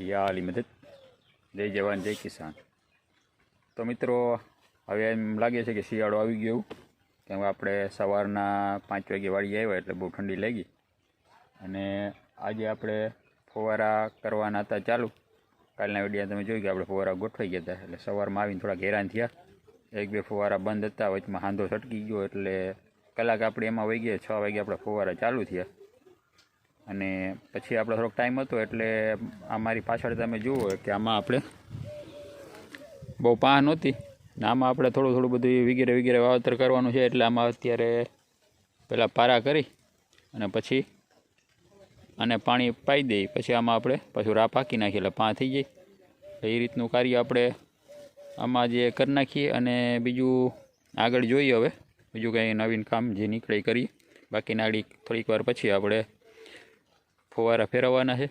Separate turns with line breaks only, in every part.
યા અલી મદદ. જય જવાન, જય કિસાન. તો મિત્રો, હવે એમ લાગે છે કે શિયાળો આવી ગયો કેમ આપણે સવારના પાંચ વાગે વાળી આવ્યા એટલે બહુ ઠંડી લાગી. અને આજે આપણે ફુવારા કરવાના હતા ચાલુ. કાલના વિડીયા તમે જોયું કે આપણે ફુવારા ગોઠવાઈ ગયા હતા. એટલે સવારમાં આવીને થોડાક હેરાન થયા. એક બે ફુવારા બંધ હતા, વચમાં હાંધો છટકી ગયો એટલે કલાક આપણે એમાં વહી ગયા, છ વાગે આપણે ફુવારા ચાલુ થયા. અને પછી આપણો થોડોક ટાઈમ હતો એટલે આ મારી પાછળ તમે જુઓ કે આમાં આપણે બહુ પાહ નહોતી. ને આમાં આપણે થોડું થોડું બધું વગેરે વગેરે વાવતર કરવાનું છે એટલે આમાં અત્યારે પહેલાં પારા કરી અને પછી અને પાણી પાઈ દઈએ પછી આમાં આપણે પાછું રા પાકી નાખીએ એટલે પા થઈ જાય એ રીતનું કાર્ય આપણે આમાં જે કરી નાખીએ અને બીજું આગળ જોઈએ હવે. બીજું કંઈ નવીન કામ જે નીકળે કરીએ. બાકી નાળી થોડીક વાર પછી આપણે ફુવારા ફેરવવાના છે.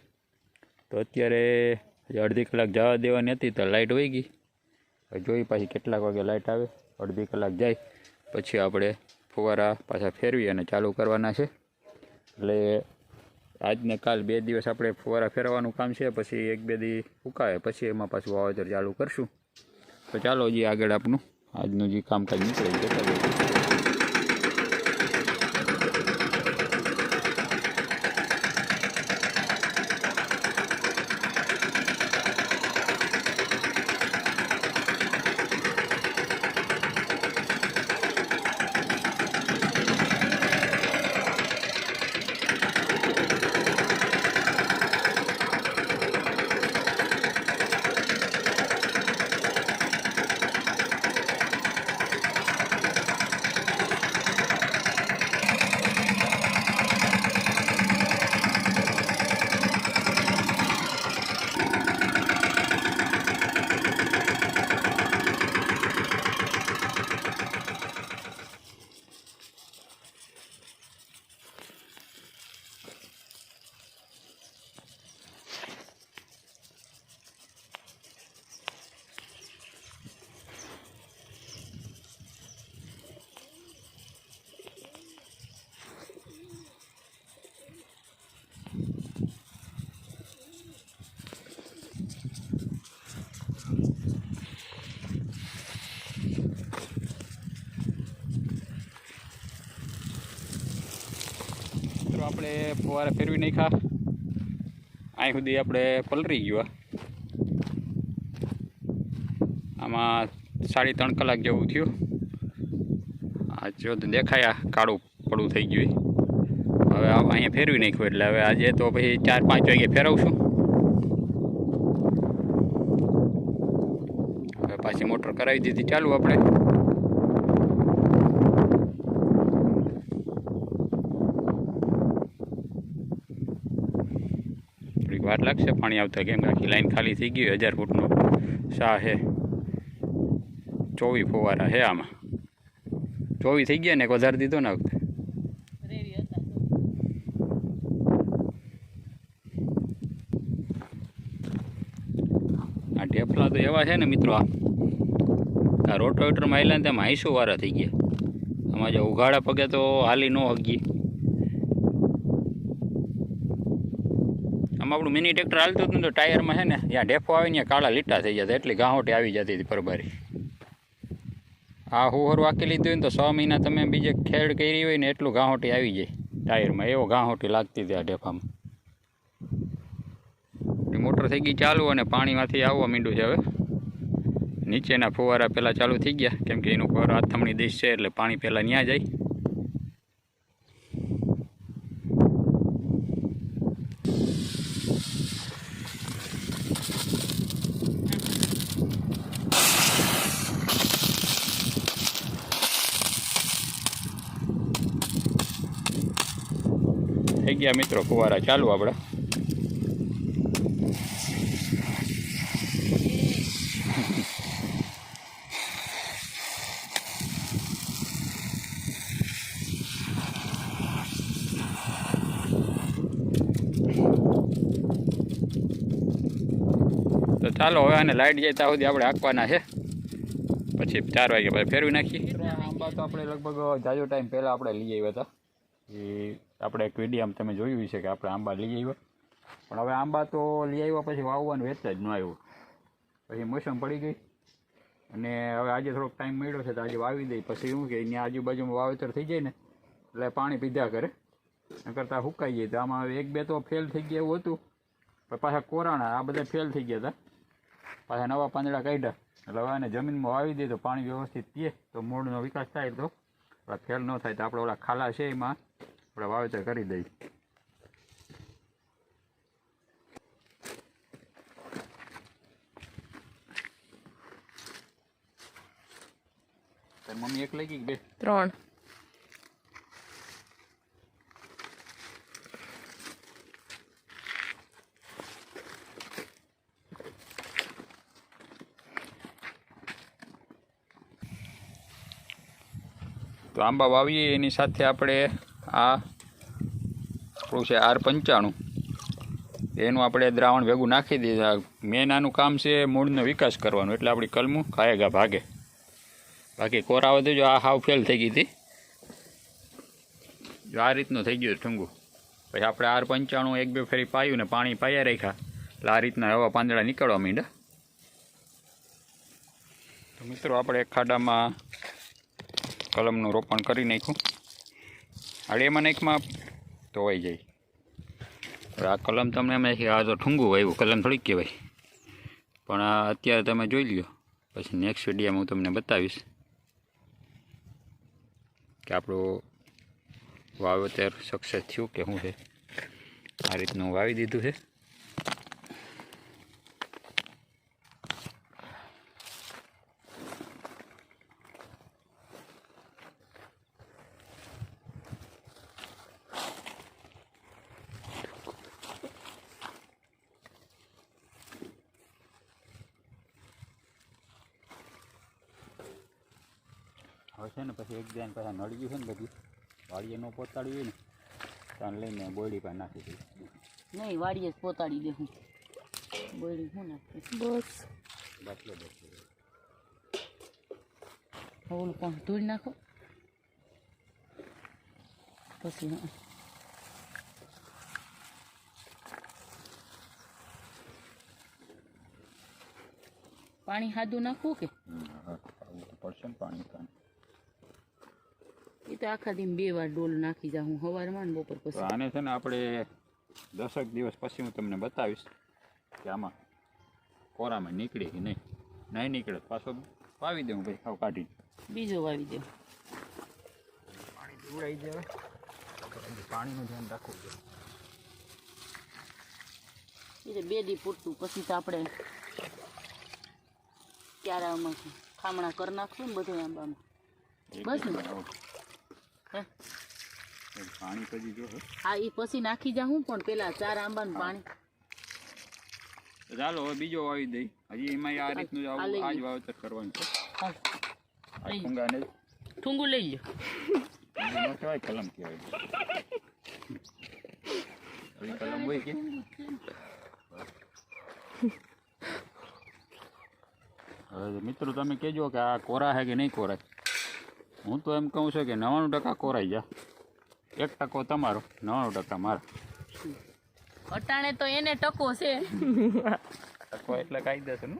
તો અત્યારે અડધી કલાક જવા દેવાની હતી તો લાઇટ વહી ગઈ. જોઈ પાછી કેટલાક વાગે લાઇટ આવે. અડધી કલાક જાય. પછી આપણે ફુવારા પાછા ફેરવી અને ચાલુ કરવાના છે. એટલે આજને કાલ બે દિવસ આપણે ફુવારા ફેરવવાનું કામ છે. પછી એક બે દી ઉકાવે પછી એમાં પાછું વાવેતર ચાલુ કરશું. તો ચાલો જે આગળ આપણું આજનું જે કામકાજ નીકળી જતા આપણે ફુવારા ફેરવી નાખ્યા. અહીં સુધી આપણે પલરી ગયા. આમાં સાડી ત્રણ કલાક જેવું થયું. આ જો દેખાયા, કાળું પડું થઈ ગયું હવે અહીંયા ફેરવી નાખ્યું એટલે હવે આજે તો પછી ચાર પાંચ વાગે ફેરવશું. હવે પાછી મોટર કરાવી દીધી. ચાલુ આપણે થોડીક વાર લાગશે? પાણી આવતા કેમ? આખી લાઈન ખાલી થઈ ગઈ હજાર ફૂટનો શાહ છે ચોવીસ ફુવારા છે આમાં. ચોવીસ થઈ ગયા ને એક વધારે દીધો ને વખતે. આ ઢેફલા તો એવા છે ને મિત્રો, આ આ રોટોવેટરમાં આવેલા ને તેમાં આઈસો વારા થઈ ગયા. આમાં જો ઉઘાડા પગે તો હાલી ન હગી. આમાં આપણું મિની ટ્રેક્ટર હાલતું હતું તો ટાયરમાં છે ને, ત્યાં ડેફો આવે ને ત્યાં કાળા લીટા થઈ જતા એટલી ગાહોટી આવી જતી હતી પરબારી. આ હુહર વાકી લીધું હોય ને તો છ મહિના તમે બીજે ખેડ કરી હોય ને એટલું ગાહોટી આવી જાય ટાયરમાં. એવો ગાંહોટી લાગતી હતી આ ડેફામાં. મોટર થઈ ગઈ ચાલુ અને પાણીમાંથી આવવા માંડ્યું છે હવે. નીચેના ફુવારા પહેલાં ચાલુ થઈ ગયા, કેમ કે એનું ફુવારો આથમણી દેશ છે એટલે પાણી પહેલાં ત્યાં જાય. થઈ ગયા મિત્રો, ફુવારા ચાલુ આપણે. તો ચાલો, હવે આને લાઇટ જાય ત્યાં સુધી આપણે હાંકવાના છે. પછી ચાર વાગે પછી ફેરવી નાખીએ. આંબા તો આપણે લગભગ જાજો ટાઈમ પહેલાં આપણે લઈ આવ્યા હતા. એ આપણે એક વીડિયો તમે જોયું છે કે આપણે આંબા લઈ આવ્યા. પણ હવે આંબા તો લઈ આવ્યા પછી વાવવાનું વેચતા જ ન આવ્યું. પછી મોસમ પડી ગઈ. અને હવે આજે થોડોક ટાઈમ મળ્યો છે તો આજે વાવી દઈ. પછી શું કે એની આજુબાજુમાં વાવેતર થઈ જાય ને, એટલે પાણી પીધા કરે. એ કરતાં સુકાઈ જાય. તો આમાં હવે એક બે તો ફેલ થઈ ગયા એવું હતું. પણ પાછા કોરાણા, આ બધા ફેલ થઈ ગયા હતા. પાછા નવા પાંદડા કાઢ્યા. એટલે હવે એને જમીનમાં વાવી દઈએ તો પાણી વ્યવસ્થિત પીએ તો મૂળનો વિકાસ થાય તો. ફેલ ન થાય તો આપણે ઓલા ખાલા છે એમાં. આપણે વાવેતર કરી દઈએ મમ્મી એક લઈ ગઈ બે?
ત્રણ.
તો આંબા વાવીએ એની સાથે આપણે આ આપણું છે આર પંચાણું. એનું આપણે દ્રાવણ ભેગું નાખી દીધા. મેન આનું કામ છે મૂળનો વિકાસ કરવાનો. એટલે આપણી કલમું ખાયેગા ભાગે. બાકી કોરાવે દેજો આ હાવ ફેલ થઈ ગઈ હતી. જો આ રીતનું થઈ ગયું ઠુંગું. પછી આપણે આર પંચાણું એક બે ફેરી પાયું ને પાણી પાયા રાખ્યા. એટલે આ રીતના હવા પાંદડા નીકળવા માંડ્યા. તો મિત્રો આપણે એક ખાડામાં કલમનું રોપણ કરી નાખ્યું. આડિયામાં નાખમાં ધોવાઈ જાય. આ કલમ તમને એમ કે આ તો ઠુંગું આવ્યું કલમ થોડીક કહેવાય. પણ આ અત્યારે તમે જોઈ લ્યો. પછી નેક્સ્ટ વિડીયોમાં હું તમને બતાવીશ કે આપણું વાવેતર સક્સેસ થયું કે શું છે. આ રીતનું વાવી દીધું છે. હવે છે ને પછી એક બેન પાછા નળિયું છે ને બધી વાડીએ ન પોતાડ્યું હોય ને ત્યાં લઈને બોયડી પાસે નાખી દઈએ
નહીં વાડીએ જ પોતાડી દે હું. બોયડી હું નાખી? બસ.
બાટલો બસ
ઓલું પણ ધોઈ નાખો. પછી હા. પાણી સાદું નાખવું કે?
પડશે ને પાણી
એ તો આખા દિન બે વાર ડોલ નાખી જા હું સવારમાં ને બપોર પછી.
આને છે ને આપણે દસક દિવસ પછી હું તમને બતાવીશ કે આમાં કોરામાં નીકળે કે નહીં. નહીં નીકળે પાછો વાવી દઉં ભાઈ ખાવ કાઢી
બીજો વાવી દઉં
પાણી પીવડાવી જાય પાણીનું ધ્યાન રાખવું જોઈએ
એટલે બે દી પૂરતું. પછી તો આપણે ક્યારામાં ખામણા કરી નાખશું ને બધું આંબામાં.
આમ
બસ ને?
આવો.
હે
પાણી પછી જો હે.
હા એ પછી નાખી જા હું પણ પેલા ચાર આંબાનું પાણી.
તો ચાલો હવે બીજો વાવી દઈ. હજી એમાં આ રીતનું જ
આ
આવું
લઈ
આ જ
લો.
વાવેતર કરવાનું છે.
હાલ
આ
લઈ.
ફૂંગાને જ.
ઠુંગું લઈ લો
ઠુંગી ન કહેવાય કલમ કહેવાય. આવી કલમ હોય કે? હવે મિત્રો તમે કહેજો કે આ કોરા છે કે નહીં કોરાય હું તો એમ કહું છું કે નવ્વાણું ટકા કોરાઈ જા. એક ટકો તમારો નવ્વાણું ટકા મારો.
અટાણે તો એને ટકો છે.
ટકો એટલે ને?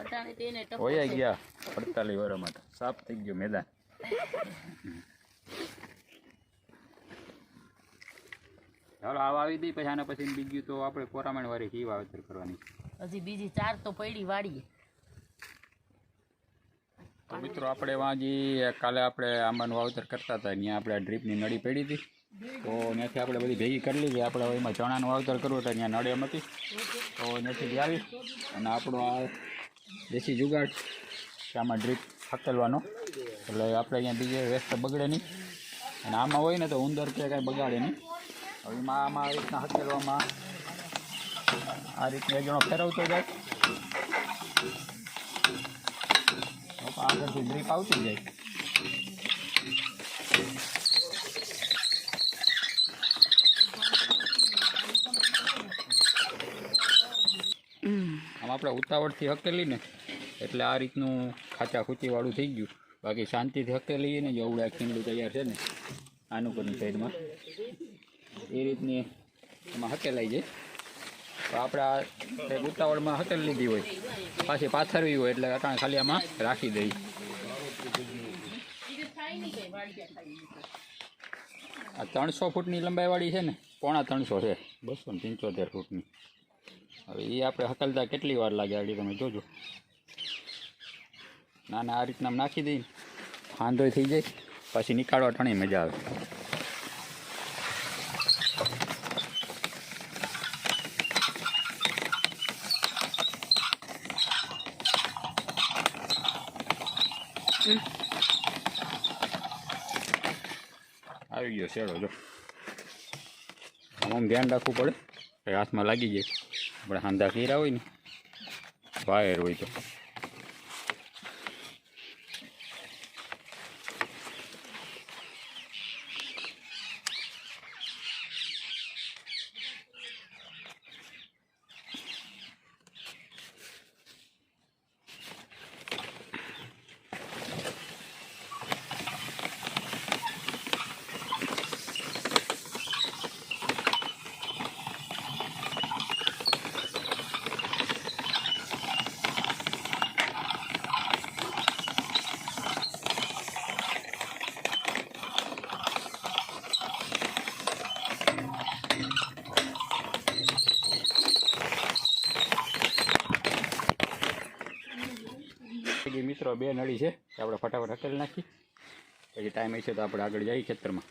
અટાણે તો એને ટકો
હોયા ગયા અડતાલીસ વર્ષ સાફ થઈ ગયું મેદાન. ચાલો આ વાવી દઈ પછી આના પછી બીજું તો આપણે કોરામણ વાળી વાવેતર કરવાની.
હજી બીજી ચાર તો પડી વાડીએ.
તો મિત્રો, આપણે વાંજી કાલે આપણે આંબાનું વાવતર કરતા હતા, ત્યાં આપણે ડ્રીપની નળી પડી હતી. તો ત્યાંથી આપણે બધી ભેગી કરી લીધી. આપણે એમાં ચણાનું વાવતર કરવું હતું, ત્યાં નળી એમ હતી. તો ત્યાંથી આવી. અને આપણો આ દેશી જુગાડ કે આમાં ડ્રીપ હકેલવાનો. એટલે આપણે અહીંયા બીજે વેસ્ટ બગડે નહીં. અને આમાં હોય ને તો ઉંદર કે કાંઈ બગાડે નહીં. હવે એમાં આમાં આ રીતના હકેલવામાં આ રીતના જણો ફેરવતો જાય તો આગળથી ડ્રીપ આવતી જાય. આમ આપણે ઉતાવળથી હકેલી ને એટલે આ રીતનું ખાચા ખૂચીવાળું થઈ ગયું. બાકી શાંતિથી હકેલીએ ને જો આવડે ખીંડલું તૈયાર છે ને, આનું પરની સાઈડમાં એ રીતની એમાં હકેલાઈ જાય. આપણે ઉતાવળમાં હકેલ લીધી હોય. પાછી પાથરવી હોય એટલે અટાણે ખાલી આમાં રાખી દઈ. આ ત્રણસો ફૂટની લંબાઈવાળી છે ને, પોણા ત્રણસો છે. બસો ને પંચોતેર ફૂટની. હવે એ આપણે હકલતા કેટલી વાર લાગે આગળ તમે જોજો. ના ના આ રીતના નાખી દઈએ ને થઈ જાય, પછી નીકાળવા ઠણી મજા આવે. આવી ગયો શેડો, જો. આમ ધ્યાન રાખવું પડે. કે હાથમાં લાગી જાય. આપણે હાંધા ખીરા હોય ને, વાયર હોય તો પછી મિત્રો બે નળી છે આપણે ફટાફટ હકેલી નાખી. પછી ટાઈમ હશે તો આપણે આગળ જઈએ ખેતરમાં.